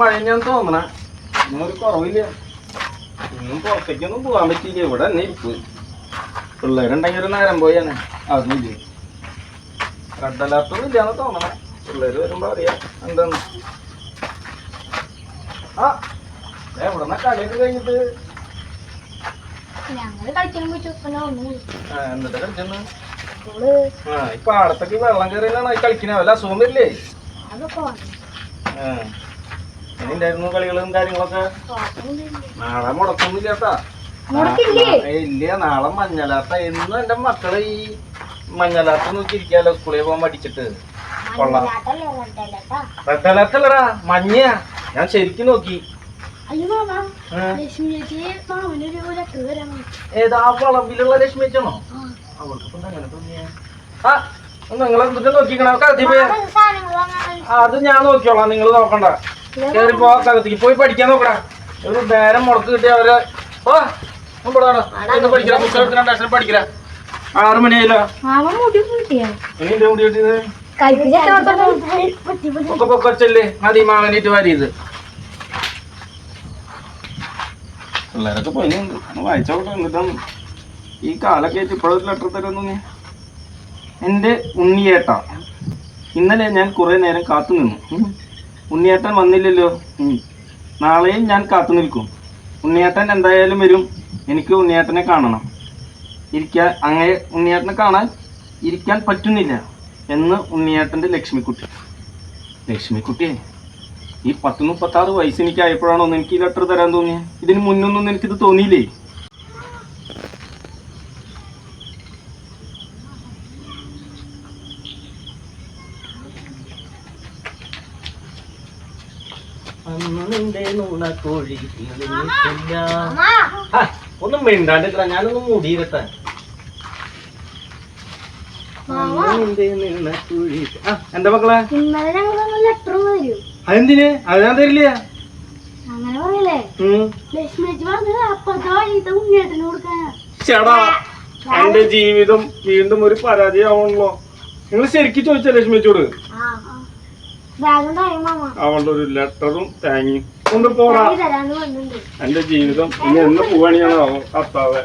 മഴ തോന്നണേ. ഒരു കുറവില്ല. ഇന്നും പുറത്തേക്കൊന്നും പോകാൻ പറ്റിയില്ല. ഇവിടെ തന്നെ ഇരിപ്പ്. പിള്ളേരുണ്ടെങ്കിൽ ഒരു നേരം പോയാണ് അതുമില്ല റെഡ് കണ്ടല്ലാത്തതും ഇല്ലാന്ന് തോന്നണ. പിള്ളേര് വരുമ്പോ അറിയാം എന്താന്ന്. ആ എവിടെന്നാ കളിയൊക്കെ കഴിഞ്ഞിട്ട്. ഞങ്ങൾ കളിക്കാൻ എന്നിട്ട് കളിച്ചെന്ന്? ആ ഈ പാടത്തൊക്കെ വെള്ളം കയറിയാണ് കളിക്കണ? വല്ല അസുഖം വരില്ലേ എങ്ങനെയുണ്ടായിരുന്നു കളികളും കാര്യങ്ങളൊക്കെ. നാളെ മുടക്കൊന്നുമില്ല കേട്ടാ? ഇല്ല നാളെ മഞ്ഞലാത്ത. എന്നും എന്റെ മക്കൾ ഈ മഞ്ഞലാത്ത നോക്കി ഇരിക്കാലോ സ്കൂളിൽ പോകാൻ പഠിച്ചിട്ട് കൊള്ളാം. Red alert. അല്ലടാ മഞ്ഞയാ. ഞാൻ ശരിക്കും നോക്കി. ഏതാ വളവിലുള്ള ലക്ഷ്മി അച്ഛനോ അവൾക്കൊപ്പം അങ്ങനെ തോന്നിയ? ആ നിങ്ങൾ എന്തൊക്കെ നോക്കിക്കണ അത് ഞാൻ നോക്കിയോളാം നിങ്ങൾ നോക്കണ്ട. കേറി പോ കകത്തേക്ക് പോയി പഠിക്കാൻ നോക്കടാ. ഒരു നേരം മുടക്ക് കിട്ടിയ അവർ ഓ ഇവിടാണ് പഠിക്കല പുസ്തകത്തിന് രണ്ട് അക്ഷരം പഠിക്കല ആറ് മണിയായില്ലോ? മാമ മുടി കിട്ടിയാ? ഇനി എന്റെ മുടി കിട്ടിയത്? കഴിപ്പിച്ച ഒക്കെ പൊക്കച്ചല്ലേ മതി മാവനീറ്റ് വാരിയത്. പിള്ളേരൊക്കെ പോയിട്ടുണ്ട് വായിച്ചോട്ടെ എന്നിട്ടാണ് ഈ കാലൊക്കെ ആയിട്ട് ഇപ്പോഴൊരു ലെറ്റർ തരുന്നു എന്റെ ഉണ്ണിയേട്ട ഇന്നലെ ഞാൻ കുറേ നേരം കാത്തു നിന്നു. ഉണ്ണിയേട്ടൻ വന്നില്ലല്ലോ. നാളെയും ഞാൻ കാത്തു നിൽക്കും. ഉണ്ണിയേട്ടൻ എന്തായാലും വരും. എനിക്ക് ഉണ്ണിയേട്ടനെ കാണണം. ഇരിക്കാൻ അങ്ങനെ ഉണ്ണിയേട്ടനെ കാണാൻ ഇരിക്കാൻ പറ്റുന്നില്ല എന്ന് ഉണ്ണിയേട്ടന്റെ ലക്ഷ്മിക്കുട്ടി. ലക്ഷ്മിക്കുട്ടിയെ ഈ പത്ത് മുപ്പത്താറ് വയസ്സ് എനിക്ക് ആയപ്പോഴാണോ എനിക്ക് ഈ ലെറ്റർ തരാൻ തോന്നിയത് ഇതിന് മുന്നൊന്നും എനിക്കിത് തോന്നിയില്ലേ? അന്ന് നിന്റെ നുണക്കോഴി തിന്നിട്ടില്ല. ആ, ഒന്നും മിണ്ടാണ്ടില്ല ഞാനൊന്നും മുടിയിരട്ടെ. എന്താ മക്കളെ? അതെന്തിന്? അത് ഞാൻ തരില്ല. ചേടാ എന്റെ ജീവിതം വീണ്ടും ഒരു പരാജയമാവണല്ലോ നിങ്ങൾ ശരിക്കും ചോദിച്ച ലക്ഷ്മിച്ചോട് അവളുടെ ഒരു ലെറ്ററും താങ്ങിയും. കൊണ്ട് എന്റെ ജീവിതം ഇനി എന്ന് പോവാണ് ഞാൻ കത്താവെ